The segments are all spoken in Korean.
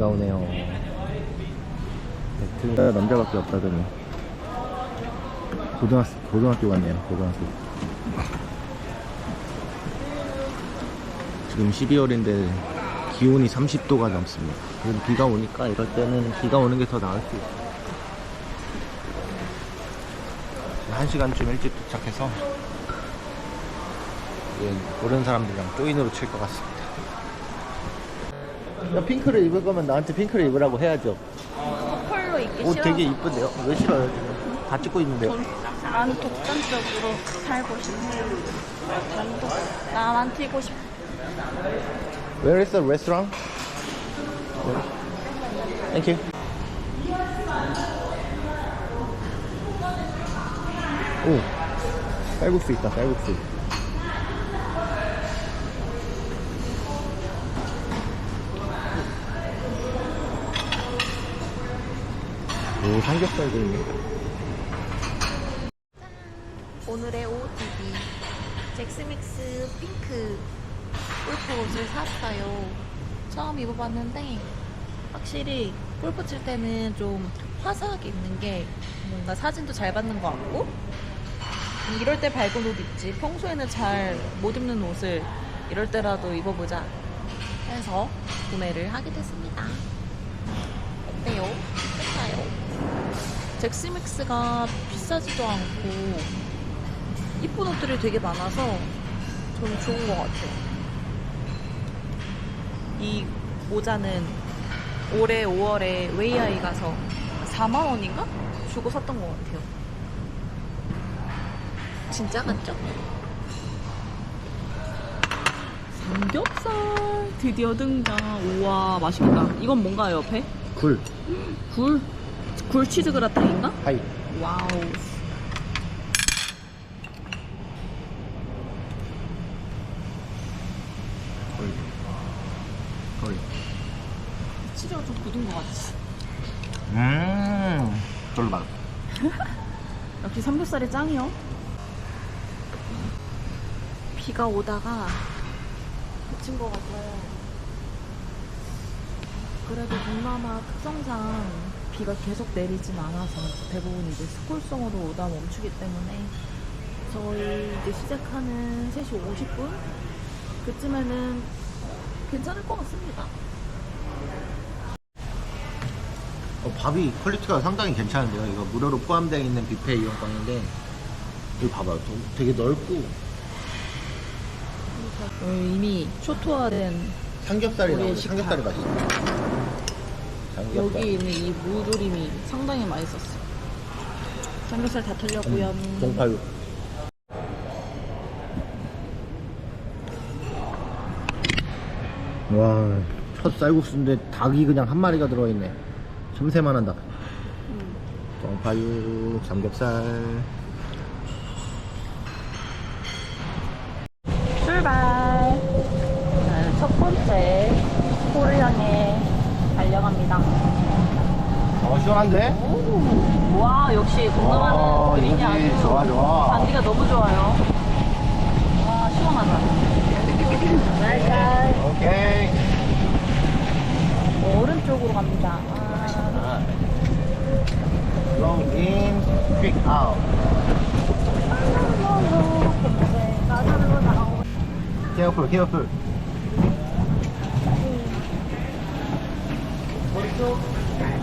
비가 오네요. 배트가 남자밖에 없다더니 고등학교 고등학교 같네요. 고등학교. 지금 12월인데 기온이 30도가 넘습니다. 그래도 비가 오니까 이럴 때는 비가 오는 게 더 나을 수 있어요. 한 시간쯤 일찍 도착해서 이제 모르는 사람들이랑 조인으로 칠 것 같습니다. 야, 핑크를 입을 거면 나한테 핑크를 입으라고 해야죠. 커플로 입기 옷 싫어. 되게 이쁜데요? 왜 싫어요, 지금? 다 찍고 있는데요. 난 독단적으로 살고 싶어. 단독. 나만 튀고 싶어. Where is the restaurant? Thank you. 오, 쌀국수 있다, 쌀국수. 삼겹살도 있네. 오늘의 OOTD 잭스믹스 핑크 골프 옷을 샀어요. 처음 입어봤는데 확실히 골프 칠 때는 좀 화사하게 입는 게 뭔가 사진도 잘 받는 것 같고 음, 이럴 때 밝은 옷 입지 평소에는 잘 못 입는 옷을 이럴 때라도 입어보자 해서 구매를 하게 됐습니다. 어때요? 잭스믹스가 비싸지도 않고 이쁜 옷들이 되게 많아서 저는 좋은 것 같아요. 이 모자는 올해 5월에 웨이아이 가서 4만 원인가 주고 샀던 것 같아요. 진짜 같죠? 삼겹살 드디어 등장. 우와 맛있겠다. 이건 뭔가요 옆에? 굴, 굴? 굴 치즈 그라탕인가? 하이. 와우. 거의. 거의. 치즈가 좀 굳은 것 같지. 음, 별로 맛. 역시 삼겹살이 짱이요. 비가 오다가 그친 것 같아요. 그래도 동남아 특성상 비가 계속 내리진 않아서 대부분 이제 스콜성으로 오다 멈추기 때문에 저희 이제 시작하는 3시 50분 그쯤에는 괜찮을 것 같습니다. 어, 밥이 퀄리티가 상당히 괜찮은데요. 이거 무료로 포함되어 있는 뷔페 이용권인데 이거 봐봐요. 좀 되게 넓고 이미 초토화된 삼겹살이 우리의 나오는데 식탁. 삼겹살이 맛있어. 삼겹살. 여기 있는 이 무조림이 상당히 맛있었어. 삼겹살 다 털렸고요. 동파육. 와, 첫 쌀국수인데 닭이 그냥 한 마리가 들어있네. 참새만한 닭. 동파육, 삼겹살. 출발. 네, 첫 번째 향해 달려갑니다. 어, 시원한데? 오, 와 역시 동남아는 어, 그린이 여기 아주 좋아, 좋아. 반디가 너무 좋아요. 와 시원하다. 잘 오케이. 오른쪽으로 갑니다. 아, Long in, quick out. Careful, careful. 오른쪽,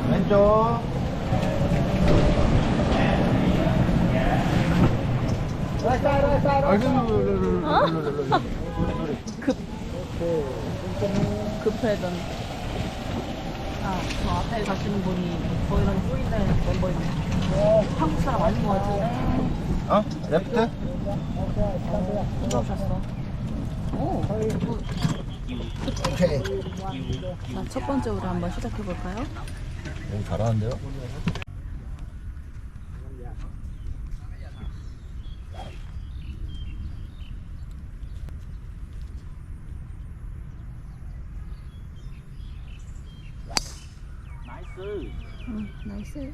왼쪽. 급 급해던 아저 앞에 가시는 분이 저희랑 쏘인데 멤버인데 한국 사람 아닌 것 같은데 어? 레프트? 누가 오셨어? 오, 오케이. 자, 첫 번째 우리 한번 시작해 볼까요? 너무 잘하는데요? 응, 나이스.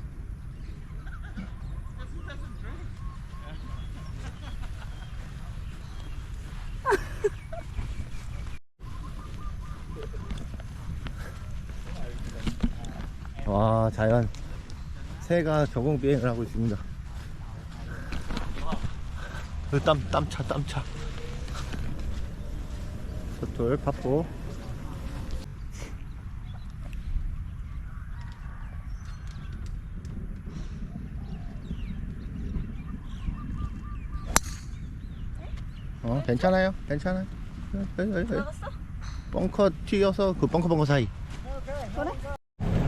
와 자연. 새가 적응 비행을 하고 있습니다. 그 땀, 땀차 땀차. 서툴 파포 어 괜찮아요? 괜찮아요? 벙커 튀어서 그 벙커 벙커 사이. 그래?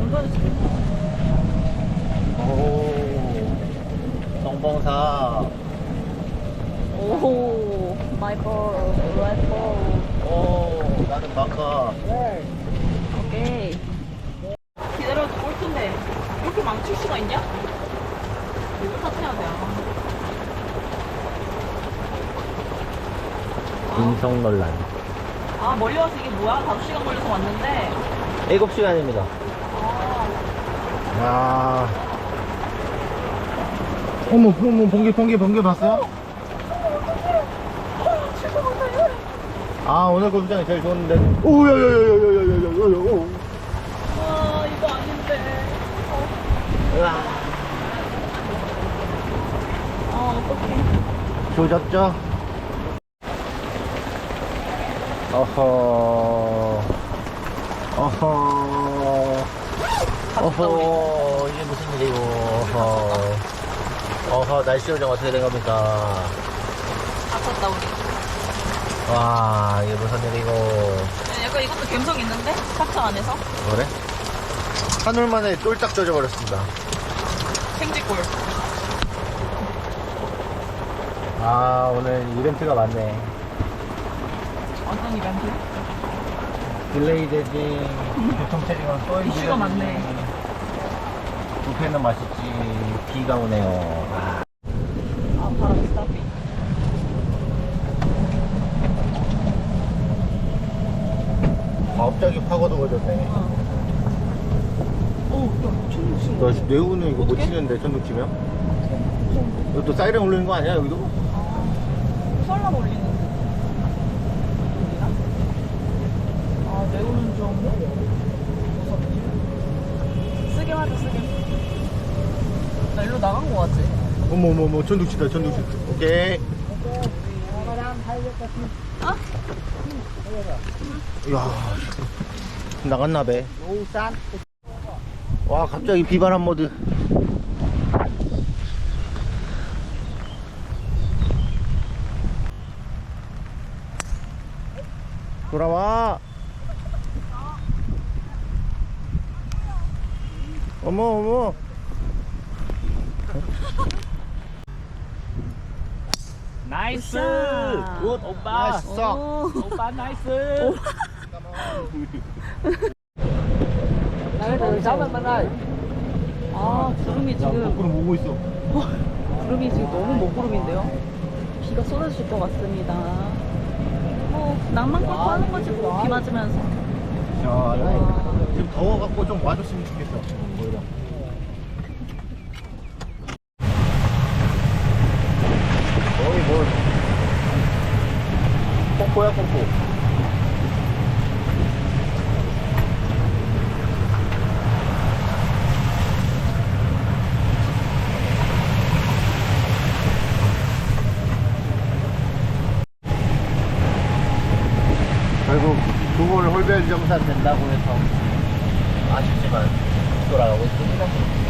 운전해줄게. 오 정봉사 오, 마이 볼, 라이트 볼. 오 나는 마카 오케이. 기다려, 골프인데. 이렇게 망칠 수가 있냐? 이거 탓해야 돼. 인성 논란 아, 멀리 와서 이게 뭐야? 5시간 걸려서 왔는데. 7시간입니다 아, 야 어머 어머 번개 번개 번개 봤어요? 아 오늘 골프장이 제일 좋은데 오 야 야 야 야 야 야 야 야 야 와, 이거 아닌데. 으아 아, 어떡해. 조졌죠? 어허 어허 어허 이게 무슨 일이고 어허 어허 날씨 요정 어떻게 된 겁니까 아팠다, 우리. 와 이게 무슨 일이고 약간 이것도 감성 있는데? 탁차 안에서? 그래? 한올 만에 똘딱 젖어버렸습니다 생쥐골. 아 오늘 이벤트가 많네 어떤 이벤트? 딜레이 되지 교통 체증은 또 이슈가 많네. 부페는 맛있지 비가 오네요 아. 아, 바람 스타피. 갑자기 파고도 거졌네 오, 야, 천국 친너 뇌우는 이거 못 어떡해? 치는데 천둥 치면? 이것도 사이렌 울리는 거 아니야 여기도? 설날 올리는 여기나? 아, 내우는 좀. 쓰게 하자, 쓰게. 나 일로 나간 거 같지? 어머 어머 어머 천둥 치다 천둥 치다 오케이 아? 이야 나갔나 배. 와 갑자기 비바람 모드. 돌아와. 어머 어머. 나이스! 굿 오빠! 오. 오빠 나이스! 아, 구름이 야 지금, 거꾸로 오고 있어. 구름이 지금 너무 먹구름인데요? 비가 쏟아질 것 같습니다. 뭐, 낭만 골프 하는 거지, 뭐, 비 맞으면서. 야, 지금 더워갖고 좀 와줬으면 좋겠어. 오히려. 거의 뭐 뽀뽀야 뽀뽀. 결국 두골 홀벨 정산 된다고 해서 거라고 생각합니다.